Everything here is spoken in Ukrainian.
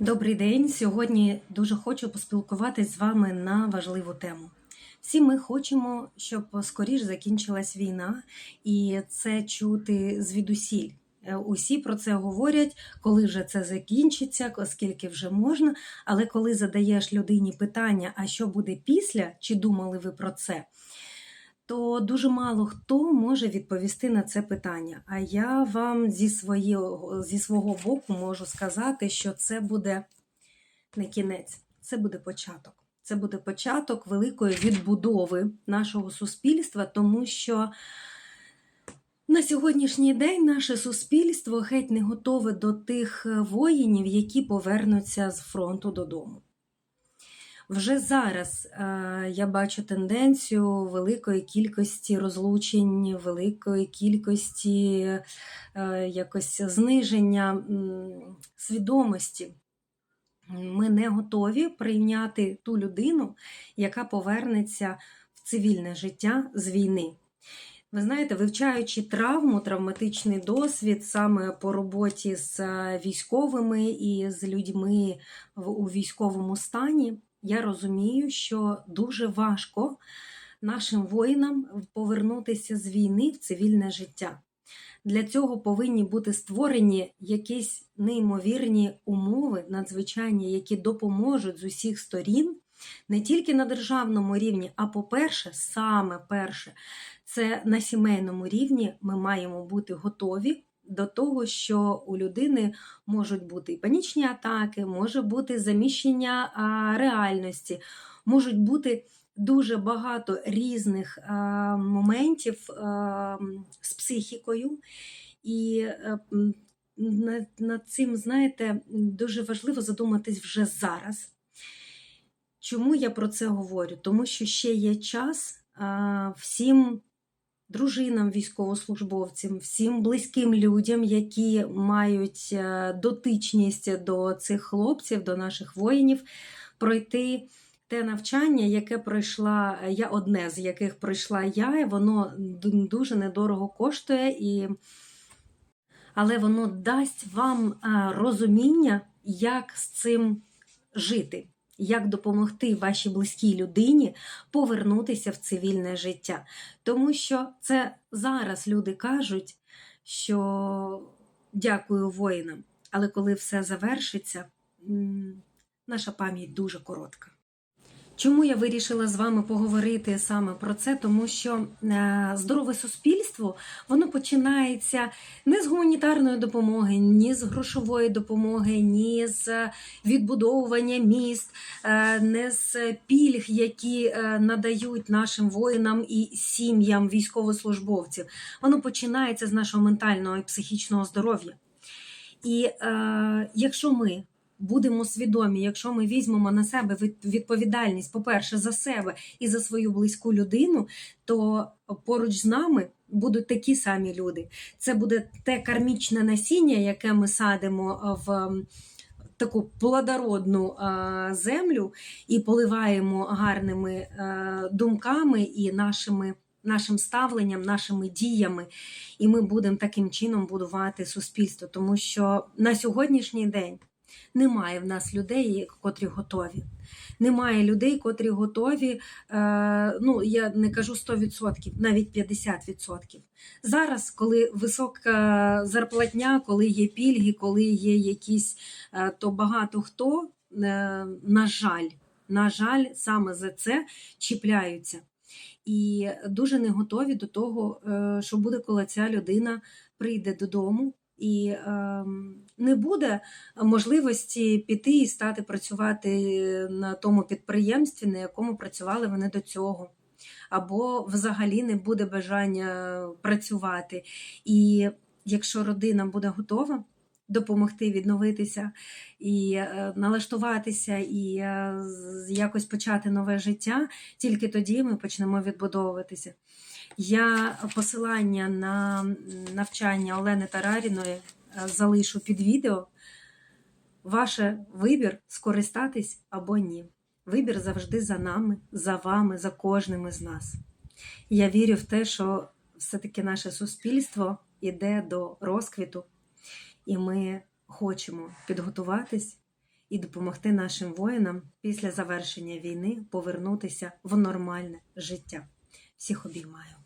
Добрий день. Сьогодні дуже хочу поспілкуватись з вами на важливу тему. Всі ми хочемо, щоб скоріш закінчилась війна, і це чути звідусіль. Е, Усі про це говорять, коли вже це закінчиться, оскільки вже можна. Але коли задаєш людині питання, а що буде після, чи думали ви про це? То дуже мало хто може відповісти на це питання. А я вам зі, свого, зі свого боку можу сказати, що це буде не кінець, це буде початок. Це буде початок великої відбудови нашого суспільства, тому що на сьогоднішній день наше суспільство геть не готове до тих воїнів, які повернуться з фронту додому. Вже зараз е, я бачу тенденцію великої кількості розлучень, великої кількості е, якось зниження свідомості. Ми не готові прийняти ту людину, яка повернеться в цивільне життя з війни. Ви знаєте, вивчаючи травму, травматичний досвід саме по роботі з військовими і з людьми у військовому стані, я розумію, що дуже важко нашим воїнам повернутися з війни в цивільне життя. Для цього повинні бути створені якісь неймовірні умови, надзвичайні, які допоможуть з усіх сторін, не тільки на державному рівні, а по-перше, саме перше, це на сімейному рівні ми маємо бути готові до того, що у людини можуть бути і панічні атаки, може бути заміщення реальності, можуть бути дуже багато різних моментів з психікою. І е, над, цим, знаєте, дуже важливо задуматись вже зараз. Чому я про це говорю? Тому що ще є час всім дружинам військовослужбовцям, всім близьким людям, які мають е, дотичність до цих хлопців, до наших воїнів, пройти те навчання, яке пройшла я, одне з яких пройшла я, і воно дуже недорого коштує, і... але воно дасть вам е, розуміння, як з цим жити. Як допомогти вашій близькій людині повернутися в цивільне життя? Тому що це зараз люди кажуть, що дякую воїнам, але коли все завершиться, наша пам'ять дуже коротка. Чому я вирішила з вами поговорити саме про це? Тому що е, здорове суспільство воно починається не з гуманітарної допомоги, ні з грошової допомоги, ні з відбудовування міст, е, не з пільг, які е, надають нашим воїнам і сім'ям військовослужбовців. Воно починається з нашого ментального і психічного здоров'я. І е, якщо ми будемо свідомі, якщо ми візьмемо на себе від- відповідальність, по-перше, за себе і за свою близьку людину, то поруч з нами будуть такі самі люди. Це буде те кармічне насіння, яке ми садимо в таку плодородну е, землю і поливаємо гарними е, думками і нашими. Нашим ставленням, нашими діями, і ми будемо таким чином будувати суспільство, тому що на сьогоднішній день немає в нас людей, котрі готові. Немає людей, котрі готові. Е, ну я не кажу 100%, навіть 50%. Зараз, коли висока зарплатня, коли є пільги, коли є якісь, е, то багато хто, е, на жаль, на жаль, саме за це чіпляються. І дуже не готові до того, що буде, коли ця людина прийде додому і ем, не буде можливості піти і стати працювати на тому підприємстві, на якому працювали вони до цього. Або взагалі не буде бажання працювати. І якщо родина буде готова допомогти відновитися і е, налаштуватися, і е, якось почати нове життя, тільки тоді ми почнемо відбудовуватися. Я посилання на навчання Олени Тараріної е, залишу під відео. Ваше вибір скористатись або ні. Вибір завжди за нами, за вами, за кожним із нас. Я вірю в те, що все-таки наше суспільство йде до розквіту, і ми хочемо підготуватись і допомогти нашим воїнам після завершення війни повернутися в нормальне життя. Всіх обіймаю.